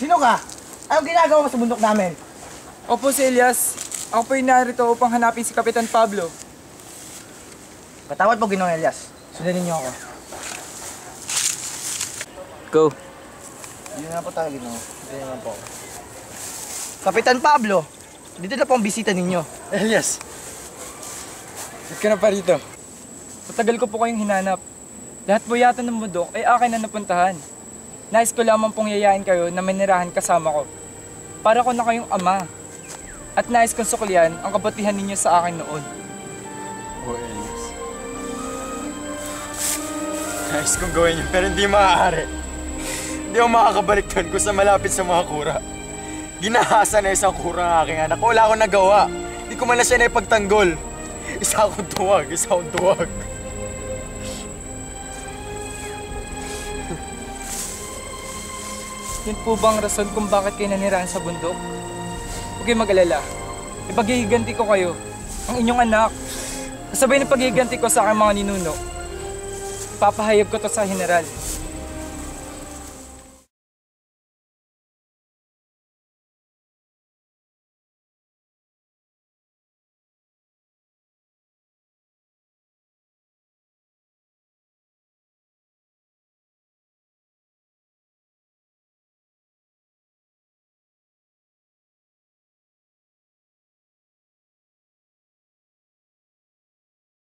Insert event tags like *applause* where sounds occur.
ka? Anong ginagawa mo sa bundok namin? Opo si Elias. Ako po yung narito upang hanapin si Kapitan Pablo. Patawad po, Ginoong Elias. Sundanin niyo ako. Go. Dito na po tayo, Ginoo. Dito na po. Kapitan Pablo, dito na po ang bisita ninyo. Elias. Ba't ka na pa rito? Matagal ko po kayong hinanap. Lahat po yata ng bundok ay akin na napuntahan. Nais ko lamang pong yayain kayo na manirahan kasama ko. Para ko na kayong ama. At nais kong suklian ang kabutihan ninyo sa akin noon. Oh, Elias. Nais kong gawin yun, pero hindi maaari. Hindi ako makakabalik doon kung sa malapit sa mga kura. Ginahasa na isang kura ang aking anak. Wala akong nagawa. Hindi ko man na siya naipagtanggol. Isa akong duwag, isa akong duwag. *laughs* Yun po bang rason kung bakit kayo nanirahan sa bundok? Huwag kayong mag-alala. Ipaghihiganti ko kayo. Ang inyong anak. Kasabay ng paghihiganti ko sa aking mga ninuno. Papahayag ko to sa general.